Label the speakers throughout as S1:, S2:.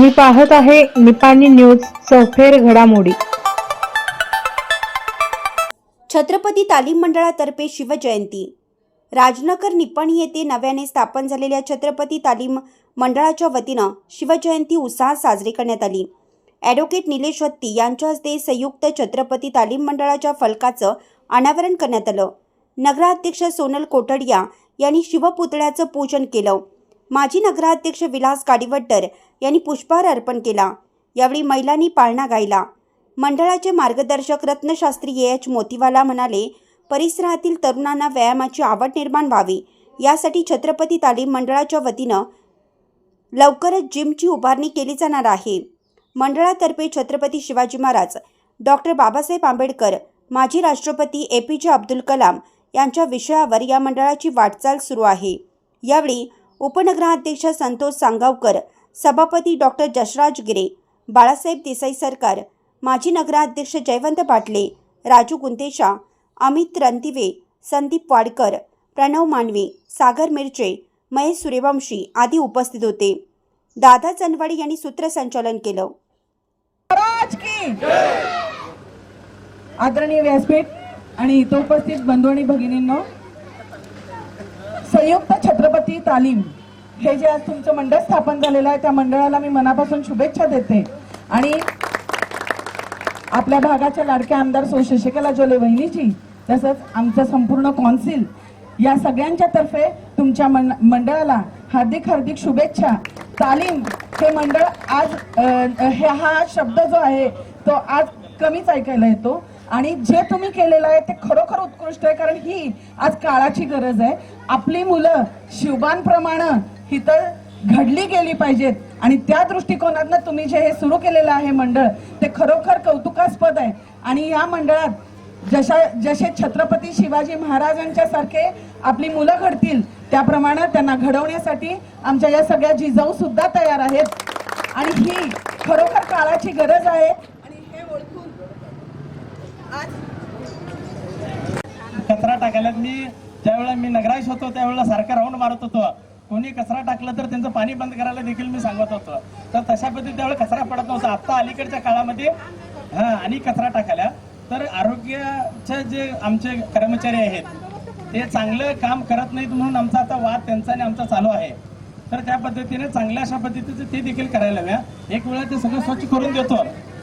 S1: तुम्ही पाहत आहे निपाणी न्यूज चौफेर घडामोडी.
S2: छत्रपती तालीम मंडळातर्फे शिवजयंती. राजनगर निपाणी येथे नव्याने स्थापन झालेल्या छत्रपती तालीम मंडळाच्या वतीनं शिवजयंती उत्साहात साजरी करण्यात आली. ॲडव्होकेट निलेश हत्ती यांच्या हस्ते संयुक्त छत्रपती तालीम मंडळाच्या फलकाचं अनावरण करण्यात आलं. नगराध्यक्ष सोनल कोटडिया यांनी शिवपुतळ्याचं पूजन केलं. माजी नगराध्यक्ष विलास गाडीवट्टर यांनी पुष्पहार अर्पण केला. यावेळी महिलांनी पाळणा गायला. मंडळाचे मार्गदर्शक रत्नशास्त्री ए. एच. मोतीवाला म्हणाले परिसरातील तरुणांना व्यायामाची आवड निर्माण व्हावी. यासाठी छत्रपती तालीम मंडळाच्या वतीनं लवकरच जिमची उभारणी केली जाणार आहे. मंडळातर्फे छत्रपती शिवाजी महाराज डॉक्टर बाबासाहेब आंबेडकर माजी राष्ट्रपती ए. पी. जे. अब्दुल कलाम यांच्या विषयावर या मंडळाची वाटचाल सुरू आहे. यावेळी उपनगराध्यक्ष संतोष सांगावकर सभापती डॉक्टर जसराज गिरे बाळासाहेब देसाई सरकार माजी नगराध्यक्ष जयवंत पाटले राजू गुंतेशा अमित रणदिवे संदीप वाडकर प्रणव मानवी सागर मिरचे महेश सूर्यवंशी आदी उपस्थित होते. दादा चंदवाडी यांनी सूत्रसंचालन केलं.
S3: आदरणीय व्यासपीठ आणि इथं उपस्थित बंधू आणि भगिनींनो संयुक्त छत्रपती तालीम. हे जे आज तुमचं मंडळ स्थापन झालेलं आहे त्या मंडळाला मी मनापासून शुभेच्छा देते. आणि आपल्या भागाच्या लाडक्या आमदार सौ शशिकला जोले वहिनीची तसंच आमचं संपूर्ण कौन्सिल या सगळ्यांच्या तर्फे तुमच्या मन- मंडळाला हार्दिक हार्दिक शुभेच्छा. तालीम हे मंडळ आज हे हा शब्द जो आहे तो आज कमीच ऐकायला येतो. आणि जे तुम्ही केलेलं आहे ते खरोखर उत्कृष्ट आहे कारण ही आज काळाची गरज आहे. आपली मुलं शिवबांप्रमाणे तर घडली गेली पाहिजेत आणि त्या दृष्टिकोनातनं तुम्ही जे हे सुरू केलेलं आहे मंडळ ते खरोखर कौतुकास्पद आहे. आणि या मंडळात जशा जसे छत्रपती शिवाजी महाराजांच्या सारखे आपली मुलं घडतील त्याप्रमाणे त्यांना घडवण्यासाठी आमच्या या सगळ्या जिजाऊ सुद्धा तयार आहेत. आणि ही खरोखर काळाची गरज आहे आणि हे ओळखून आज
S4: कचरा टाकायला मी ज्यावेळेला मी नगराश होतो त्यावेळेला सारखा राऊंड मारत होतो. कोणी कचरा टाकला तर त्यांचं पाणी बंद करायला देखील मी सांगत होतो. तर तशा पद्धती त्यावेळेला कचरा पडत नव्हता. आता अलीकडच्या काळामध्ये हा आणि कचरा टाकायला. तर आरोग्याचे जे आमचे कर्मचारी आहेत ते चांगलं काम करत नाहीत म्हणून आमचा आता वाद त्यांचा आणि आमचा चालू आहे. तर त्या पद्धतीने चांगल्या अशा पद्धतीचं ते देखील करायला हव्या. एक वेळा ते सगळं स्वच्छ करून देतो.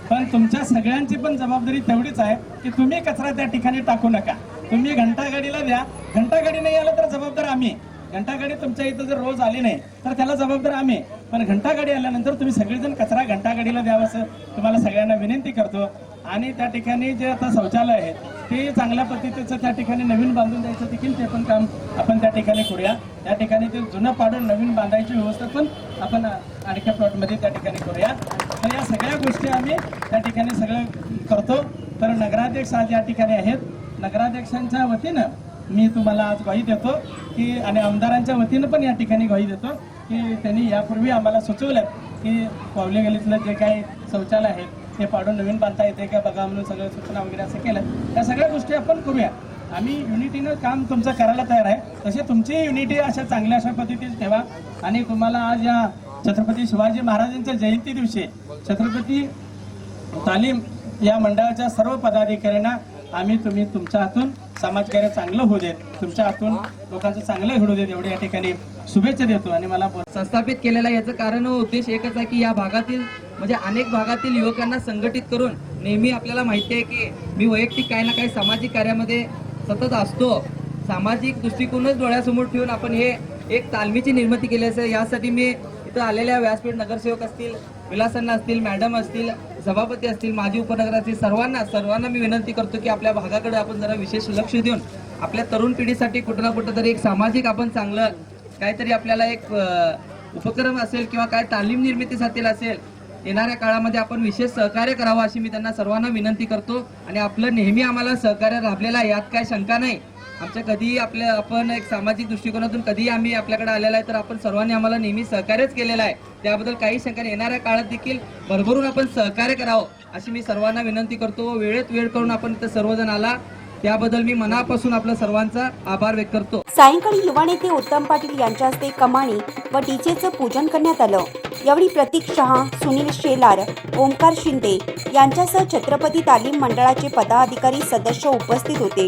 S4: पण तुमच्या सगळ्यांची पण जबाबदारी तेवढीच आहे की तुम्ही कचरा त्या ठिकाणी टाकू नका. तुम्ही घंटागाडीला द्या. घंटागाडी नाही आलं तर जबाबदार आम्ही. घंटागाडी तुमच्या इथं जर रोज आली नाही तर त्याला जबाबदार आम्ही. पण घंटागाडी आल्यानंतर तुम्ही सगळेजण कचरा घंटागाडीला द्यावं असं तुम्हाला सगळ्यांना विनंती करतो. आणि त्या ठिकाणी जे आता शौचालय आहेत ते चांगल्या पद्धतीचं त्या ठिकाणी नवीन बांधून द्यायचं देखील ते पण काम आपण त्या ठिकाणी करूया. त्या ठिकाणी ते जुनं पाडून नवीन बांधायची व्यवस्था पण आपण आणख्या प्लॉटमध्ये त्या ठिकाणी करूया. तर या सगळ्या गोष्टी आम्ही त्या ठिकाणी सगळं करतो. तर नगराध्यक्ष आज या ठिकाणी आहेत. नगराध्यक्षांच्या वतीनं मी तुम्हाला आज ग्वाही देतो की आणि आमदारांच्या वतीनं पण या ठिकाणी ग्वाही देतो की त्यांनी यापूर्वी आम्हाला सुचवलं की पावले गलीतलं जे काही शौचालय आहे ते पाडून नवीन बांधता येते का बघा म्हणून सगळं सूचना वगैरे असं केलं. त्या सगळ्या गोष्टी आपण करूया. आम्ही युनिटीनं काम तुमचं करायला तयार आहे. तसे तुमची युनिटी अशा चांगल्या अशा पद्धतीने ठेवा. आणि तुम्हाला आज या छत्रपती शिवाजी महाराजांच्या जयंती दिवशी छत्रपती तालीम या मंडळाच्या सर्व पदाधिकाऱ्यांना आम्ही तुम्ही तुमच्या हातून समाजकार्य चांगलं होऊ देत तुमच्या हातून लोकांचं चांगलं घडू देत एवढे या ठिकाणी शुभेच्छा देतो आणि मला
S5: संस्थापित केलेला याचं कारण उद्देश एकच आहे की या भागातील म्हणजे अनेक भागातील युवकांना संघटित करून नेहमी आपल्याला माहिती आहे की मी वैयक्तिक काही ना काही सामाजिक कार्यामध्ये सतत असतो. सामाजिक दृष्टिकोनच डोळ्यासमोर ठेवून आपण हे एक तालमीची निर्मिती केली असेल यासाठी मी इथं आलेल्या व्यासपीठ नगरसेवक असतील विलासन्ना असतील मॅडम असतील सभापती असतील माजी उपनगर असतील सर्वांना सर्वांना मी विनंती करतो की आपल्या भागाकडे आपण जरा विशेष लक्ष देऊन आपल्या तरुण पिढीसाठी कुठं ना कुठं तरी एक सामाजिक आपण चांगलं काहीतरी आपल्याला एक उपक्रम असेल किंवा काय तालीम निर्मितीसाठी असेल येणाऱ्या काळामध्ये आपण विशेष सहकार्य करावं अशी मी त्यांना सर्वांना विनंती करतो. आणि आपलं नेहमी आम्हाला सहकार्य लाभलेलं आहे यात काय शंका नाही. आमच्या कधीही आपल्या आपण एक सामाजिक दृष्टिकोनातून कधीही आम्ही आपल्याकडे आलेला आहे तर आपण सर्वांनी आम्हाला नेहमी सहकार्यच केलेलं आहे. त्याबद्दल काही शंका नाही. येणाऱ्या काळात देखील भरभरून आपण सहकार्य करावं अशी मी सर्वांना विनंती करतो. वेळेत वेळ करून आपण इथं सर्वजण आला. त्याबद्दल मी मनापासून आपल्या सर्वांचा आभार व्यक्त करतो.
S2: सायंकाळी युवा नेते उत्तम पाटील यांच्या हस्ते कमाणी व डीजेचं पूजन करण्यात आलं. यावेळी प्रतीक शहा सुनील शेलार ओंकार शिंदे यांच्यासह छत्रपती तालीम मंडळाचे पदाधिकारी सदस्य उपस्थित होते.